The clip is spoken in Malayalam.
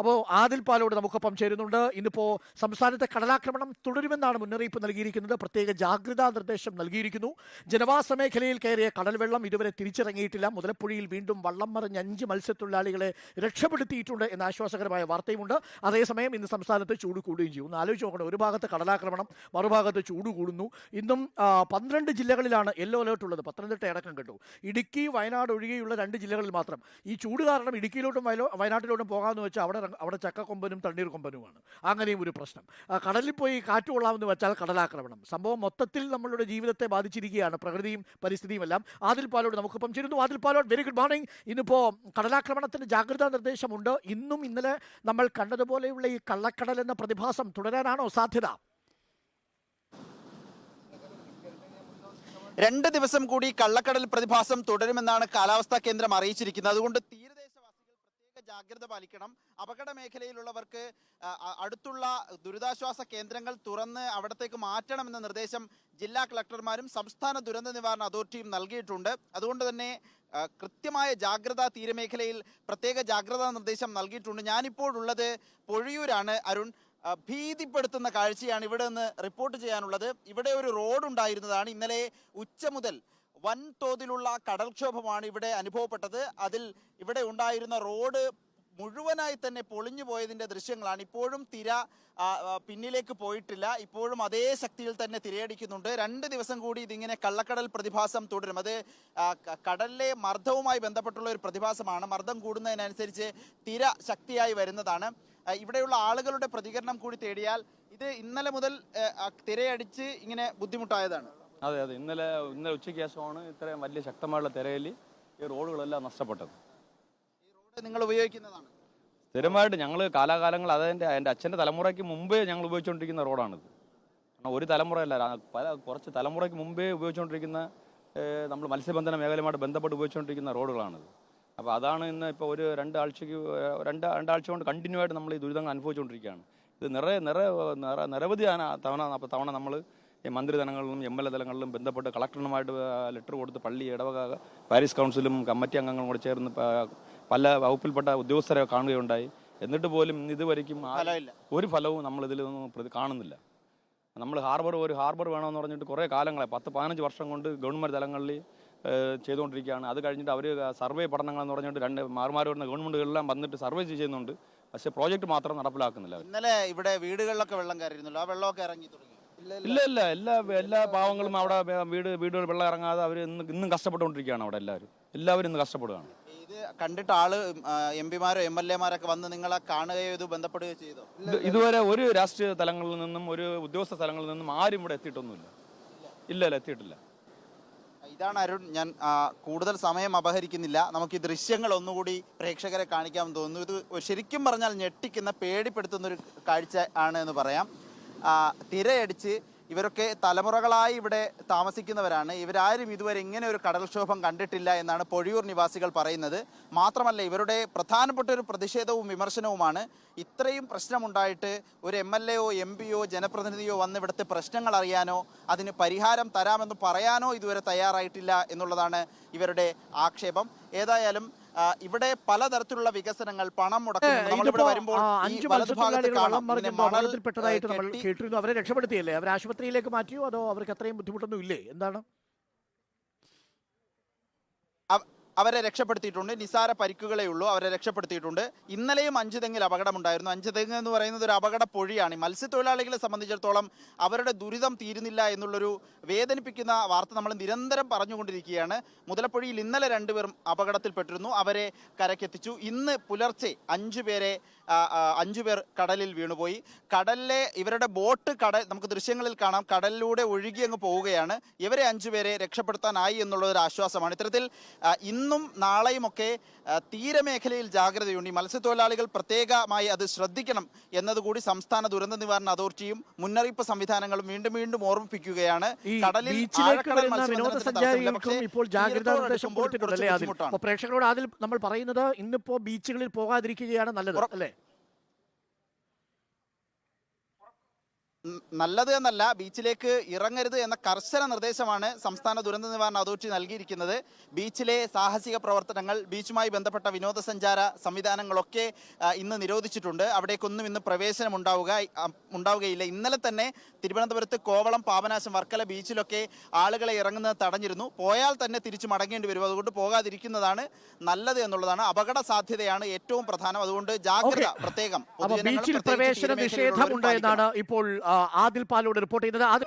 അപ്പോൾ ആദിൽ പാലോട് നമുക്കൊപ്പം ചേരുന്നുണ്ട്. ഇന്നിപ്പോൾ സംസ്ഥാനത്തെ കടലാക്രമണം തുടരുമെന്നാണ് മുന്നറിയിപ്പ് നൽകിയിരിക്കുന്നത്. പ്രത്യേക ജാഗ്രതാ നിർദ്ദേശം നൽകിയിരിക്കുന്നു. ജനവാസ മേഖലയിൽ കയറിയ കടൽവെള്ളം ഇതുവരെ തിരിച്ചിറങ്ങിയിട്ടില്ല. മുതലപ്പുഴയിൽ വീണ്ടും വള്ളം മറിഞ്ഞ് അഞ്ച് മത്സ്യത്തൊഴിലാളികളെ രക്ഷപ്പെടുത്തിയിട്ടുണ്ട് എന്ന ആശ്വാസകരമായ വാർത്തയുമുണ്ട്. അതേസമയം ഇന്ന് സംസ്ഥാനത്ത് ചൂട് കൂടുകയും ചെയ്യും. ഒന്ന് ആലോചിച്ച് നോക്കണം ഒരു ഭാഗത്ത് കടലാക്രമണം മറുഭാഗത്ത് ചൂട് കൂടുന്നു. ഇന്നും പന്ത്രണ്ട് ജില്ലകളിലാണ് യെല്ലോ അലേർട്ട് ഉള്ളത്. പത്തനംതിട്ട അടക്കം കണ്ടു. ഇടുക്കി വയനാട് ഒഴികെയുള്ള രണ്ട് ജില്ലകളിൽ മാത്രം. ഈ ചൂട് കാരണം ഇടുക്കിയിലോട്ടും വയനാട്ടിലോട്ടും പോകാമെന്ന് വെച്ചാൽ അവിടെ അവിടെ ചക്കക്കൊമ്പനും തണ്ണീർ കൊമ്പനുമാണ്. അങ്ങനെയും ഒരു പ്രശ്നം. കടലിൽ പോയി കാറ്റ് കൊള്ളാമെന്ന് വെച്ചാൽ കടലാക്രമണം. സംഭവം മൊത്തത്തിൽ നമ്മളുടെ ജീവിതത്തെ ബാധിച്ചിരിക്കുകയാണ്. പ്രകൃതിയും പരിസ്ഥിതിയും എല്ലാം. ആദിൽ പാലോട് നമുക്കിപ്പം ചേരുന്നു. Adil Palode very good morning ഇന്നിപ്പോൾ കടലാക്രമണത്തിന് ജാഗ്രതാ നിർദ്ദേശമുണ്ട്. ഇന്നും ഇന്നലെ നമ്മൾ കണ്ടതുപോലെയുള്ള ഈ കള്ളക്കടൽ എന്ന പ്രതിഭാസം തുടരാനാണോ സാധ്യത? രണ്ട് ദിവസം കൂടി കള്ളക്കടൽ പ്രതിഭാസം തുടരുമെന്നാണ് കാലാവസ്ഥാ കേന്ദ്രം അറിയിച്ചിരിക്കുന്നത്. അതുകൊണ്ട് ജാഗ്രത പാലിക്കണം. അപകട മേഖലയിലുള്ളവർക്ക് അടുത്തുള്ള ദുരിതാശ്വാസ കേന്ദ്രങ്ങൾ തുറന്ന് അവിടത്തേക്ക് മാറ്റണമെന്ന നിർദ്ദേശം ജില്ലാ കളക്ടർമാരും സംസ്ഥാന ദുരന്ത നിവാരണ അതോറിറ്റിയും നൽകിയിട്ടുണ്ട്. അതുകൊണ്ട് തന്നെ കൃത്യമായ ജാഗ്രത തീരമേഖലയിൽ പ്രത്യേക ജാഗ്രതാ നിർദ്ദേശം നൽകിയിട്ടുണ്ട്. ഞാനിപ്പോഴുള്ളത് പൊഴിയൂരാണ് അരുൺ. ഭീതിപ്പെടുത്തുന്ന കാഴ്ചയാണ് ഇവിടെ നിന്ന് റിപ്പോർട്ട് ചെയ്യാനുള്ളത്. ഇവിടെ ഒരു റോഡ് ഉണ്ടായിരുന്നതാണ് ഇന്നലെ ഉച്ച മുതൽ വൻതോതിലുള്ള കടൽക്ഷോഭമാണ് ഇവിടെ അനുഭവപ്പെട്ടത്. അതിൽ ഇവിടെ ഉണ്ടായിരുന്ന റോഡ് മുഴുവനായി തന്നെ പൊളിഞ്ഞു പോയതിന്റെ ദൃശ്യങ്ങളാണ്. ഇപ്പോഴും തിര പിന്നിലേക്ക് പോയിട്ടില്ല. ഇപ്പോഴും അതേ ശക്തിയിൽ തന്നെ തിരയടിക്കുന്നുണ്ട്. രണ്ട് ദിവസം കൂടി ഇതിങ്ങനെ കള്ളക്കടൽ പ്രതിഭാസം തുടരും. അത് കടലിലെ മർദ്ദവുമായി ബന്ധപ്പെട്ടുള്ള ഒരു പ്രതിഭാസമാണ്. മർദ്ദം കൂടുന്നതിനനുസരിച്ച് തിര ശക്തിയായി വരുന്നതാണ്. ഇവിടെയുള്ള ആളുകളുടെ പ്രതികരണം കൂടി തേടിയാൽ ഇത് ഇന്നലെ മുതൽ തിരയടിച്ച് ഇങ്ങനെ ബുദ്ധിമുട്ടായതാണ്. അതെ അതെ. ഇന്നലെ ഇന്നലെ ഉച്ചയ്ക്ക് ശേഷമാണ് ഇത്രയും വലിയ ശക്തമായുള്ള തിരയിൽ ഈ റോഡുകളെല്ലാം നഷ്ടപ്പെട്ടത്. നിങ്ങൾ ഉപയോഗിക്കുന്നതാണ്. സ്ഥിരമായിട്ട് ഞങ്ങൾ കാലാകാലങ്ങൾ അതെന്റെ എന്റെ അച്ഛന്റെ തലമുറയ്ക്ക് മുമ്പേ ഞങ്ങൾ ഉപയോഗിച്ചുകൊണ്ടിരിക്കുന്ന റോഡാണിത്. കാരണം ഒരു തലമുറയല്ല പല കുറച്ച് തലമുറയ്ക്ക് മുമ്പേ ഉപയോഗിച്ചുകൊണ്ടിരിക്കുന്ന നമ്മൾ മത്സ്യബന്ധന മേഖലയുമായിട്ട് ബന്ധപ്പെട്ട് ഉപയോഗിച്ചുകൊണ്ടിരിക്കുന്ന റോഡുകളാണിത്. അപ്പോൾ അതാണ് ഇന്ന് ഇപ്പോൾ ഒരു രണ്ടാഴ്ചയ്ക്ക് രണ്ട് രണ്ടാഴ്ച കൊണ്ട് കണ്ടിന്യൂ ആയിട്ട് നമ്മൾ ഈ ദുരിതങ്ങൾ അനുഭവിച്ചുകൊണ്ടിരിക്കുകയാണ്. ഇത് നിറയെ നിറ നിറ നിരവധി തവണ തവണ നമ്മൾ ഈ മന്ത്രിതലങ്ങളിലും എം എൽ എ തലങ്ങളിലും ബന്ധപ്പെട്ട് കളക്ടറിനുമായിട്ട് ലെറ്റർ കൊടുത്ത് പള്ളി ഇടവക പാരീസ് കൗൺസിലും കമ്മിറ്റി അംഗങ്ങളും കൂടെ ചേർന്ന് പല വകുപ്പിൽപ്പെട്ട ഉദ്യോഗസ്ഥരെ കാണുകയുണ്ടായി. എന്നിട്ട് പോലും ഇതുവരെയ്ക്കും ഒരു ഫലവും നമ്മൾ ഇതിൽ നിന്ന് കാണുന്നില്ല. നമ്മൾ ഹാർബർ ഒരു ഹാർബർ വേണമെന്ന് പറഞ്ഞിട്ട് കുറേ കാലങ്ങളെ പത്ത് പതിനഞ്ച് വർഷം കൊണ്ട് ഗവൺമെന്റ് തലങ്ങളിൽ ചെയ്തുകൊണ്ടിരിക്കുകയാണ്. അത് കഴിഞ്ഞിട്ട് അവർ സർവേ പഠനങ്ങളെന്ന് പറഞ്ഞിട്ട് രണ്ട് മാറുമാറി വരുന്ന ഗവൺമെന്റുകളെല്ലാം വന്നിട്ട് സർവേ ചെയ്യുന്നുണ്ട്. പക്ഷേ പ്രോജക്റ്റ് മാത്രം നടപ്പിലാക്കുന്നില്ല ഇന്നലെ ഇവിടെ വീടുകളിലൊക്കെ വെള്ളം കയറിയിരുന്നല്ലോ ആ വെള്ളമൊക്കെ ഇറങ്ങി തുടങ്ങി. ഇല്ല ഇല്ല എല്ലാ എല്ലാ പാവങ്ങളും അവിടെ വീട് വീടുകൾ വെള്ളം ഇറങ്ങാതെ അവർ ഇന്ന് ഇന്നും കഷ്ടപ്പെട്ടുകൊണ്ടിരിക്കുകയാണ് അവിടെ എല്ലാവരും. എല്ലാവരും ഇന്ന് കഷ്ടപ്പെടുകയാണ്. ഇത് കണ്ടിട്ട് ആൾ എം പിമാരോ എം എൽ എമാരൊക്കെ വന്ന് നിങ്ങളെ കാണുകയോ ഇത് ബന്ധപ്പെടുകയോ ചെയ്തോ? ഇതുവരെ ഒരു രാഷ്ട്രീയ തലങ്ങളിൽ നിന്നും ഒരു ഉദ്യോഗസ്ഥ തലങ്ങളിൽ നിന്നും ആരും ഇവിടെ എത്തിയിട്ടൊന്നുമില്ല. ഇല്ല ഇല്ല എത്തിയിട്ടില്ല. ഇതാണ് അരുൺ. ഞാൻ കൂടുതൽ സമയം അപഹരിക്കുന്നില്ല. നമുക്ക് ഈ ദൃശ്യങ്ങൾ ഒന്നുകൂടി പ്രേക്ഷകരെ കാണിക്കാമെന്ന് തോന്നുന്നു. ഇത് ശരിക്കും പറഞ്ഞാൽ ഞെട്ടിക്കുന്ന പേടിപ്പെടുത്തുന്ന ഒരു കാഴ്ച ആണ് എന്ന് പറയാം. തിരയടിച്ച് ഇവരൊക്കെ തലമുറകളായി ഇവിടെ താമസിക്കുന്നവരാണ്. ഇവരാരും ഇതുവരെ ഇങ്ങനെ ഒരു കടൽക്ഷോഭം കണ്ടിട്ടില്ല എന്നാണ് പൊഴിയൂർ നിവാസികൾ പറയുന്നത്. മാത്രമല്ല ഇവരുടെ പ്രധാനപ്പെട്ട ഒരു പ്രതിഷേധവും വിമർശനവുമാണ് ഇത്രയും പ്രശ്നമുണ്ടായിട്ട് ഒരു എം എൽ എയോ എം പിയോ ജനപ്രതിനിധിയോ വന്ന് ഇവിടുത്തെ പ്രശ്നങ്ങൾ അറിയാനോ അതിന് പരിഹാരം തരാമെന്ന് പറയാനോ ഇതുവരെ തയ്യാറായിട്ടില്ല എന്നുള്ളതാണ് ഇവരുടെ ആക്ഷേപം. ഏതായാലും ഇവിടെ പലതരത്തിലുള്ള വികസനങ്ങൾ പണം മുടക്കുന്നു അവരെ രക്ഷപ്പെടുത്തിയല്ലേ? അവർ ആശുപത്രിയിലേക്ക് മാറ്റിയോ? അതോ അവർക്ക് അത്രയും ബുദ്ധിമുട്ടൊന്നും ഇല്ലേ? എന്താണ്? അവരെ രക്ഷപ്പെടുത്തിയിട്ടുണ്ട്. നിസാര പരിക്കുകളേ ഉള്ളൂ. അവരെ രക്ഷപ്പെടുത്തിയിട്ടുണ്ട്. ഇന്നലെയും അഞ്ച് തെങ്ങിൽ അപകടമുണ്ടായിരുന്നു. അഞ്ച് തെങ്ങ് എന്ന് പറയുന്നത് ഒരു അപകട പൊഴിയാണ്. മത്സ്യത്തൊഴിലാളികളെ സംബന്ധിച്ചിടത്തോളം അവരുടെ ദുരിതം തീരുന്നില്ല എന്നുള്ളൊരു വേദനിപ്പിക്കുന്ന വാർത്ത നമ്മൾ നിരന്തരം പറഞ്ഞുകൊണ്ടിരിക്കുകയാണ്. മുതലപ്പൊഴിയിൽ ഇന്നലെ രണ്ടുപേരും അപകടത്തിൽപ്പെട്ടിരുന്നു. അവരെ കരക്കെത്തിച്ചു ഇന്ന് പുലർച്ചെ അഞ്ചു പേരെ ആ, ആ, അഞ്ചു പേർ കടലിൽ വീണുപോയി. കടലിലെ ഇവരുടെ ബോട്ട് കടൽ നമുക്ക് ദൃശ്യങ്ങളിൽ കാണാം. കടലിലൂടെ ഒഴുകി അങ്ങ് പോവുകയാണ്. ഇവരെ അഞ്ചുപേരെ രക്ഷപ്പെടുത്താനായി എന്നുള്ള ഒരു ആശ്വാസമാണ്. ഇത്തരത്തിൽ ആ, ഇന്നും നാളെയുമൊക്കെ തീരമേഖലയിൽ ജാഗ്രതയുണ്ട്. ഈ മത്സ്യത്തൊഴിലാളികൾ പ്രത്യേകമായി അത് ശ്രദ്ധിക്കണം എന്നതുകൂടി സംസ്ഥാന ദുരന്ത നിവാരണ അതോറിറ്റിയും മുന്നറിയിപ്പ് സംവിധാനങ്ങളും വീണ്ടും വീണ്ടും ഓർമ്മിപ്പിക്കുകയാണ്. കടലിൽ ഇപ്പോൾ ജാഗ്രതാ നിർദ്ദേശം പ്രേക്ഷകരോട് അതിൽ നമ്മൾ പറയുന്നത് ഇന്നിപ്പോ ബീച്ചുകളിൽ പോകാതിരിക്കുകയാണ് നല്ലത് അല്ലേ? നല്ലത് എന്നല്ല ബീച്ചിലേക്ക് ഇറങ്ങരുത് എന്ന കർശന നിർദ്ദേശമാണ് സംസ്ഥാന ദുരന്ത നിവാരണ അതോറിറ്റി നൽകിയിരിക്കുന്നത്. ബീച്ചിലെ സാഹസിക പ്രവർത്തനങ്ങൾ ബീച്ചുമായി ബന്ധപ്പെട്ട വിനോദസഞ്ചാര സംവിധാനങ്ങളൊക്കെ ഇന്ന് നിരോധിച്ചിട്ടുണ്ട്. അവിടേക്കൊന്നും ഇന്ന് പ്രവേശനം ഉണ്ടാവുക ഉണ്ടാവുകയില്ല. ഇന്നലെ തന്നെ തിരുവനന്തപുരത്ത് കോവളം പാപനാശം വർക്കല ബീച്ചിലൊക്കെ ആളുകളെ ഇറങ്ങുന്നത് തടഞ്ഞിരുന്നു. പോയാൽ തന്നെ തിരിച്ചു മടങ്ങേണ്ടി വരും. അതുകൊണ്ട് പോകാതിരിക്കുന്നതാണ് നല്ലത് എന്നുള്ളതാണ് അപകട സാധ്യതയാണ് ഏറ്റവും പ്രധാനം. അതുകൊണ്ട് ജാഗ്രത. പ്രത്യേകം. ബീച്ചിൽ പ്രത്യേകിച്ച് പ്രവേശന നിഷേധമുണ്ട് എന്നാണ് ഇപ്പോൾ ആദിൽ പാലോട് റിപ്പോർട്ട് ചെയ്യുന്നത്. അത്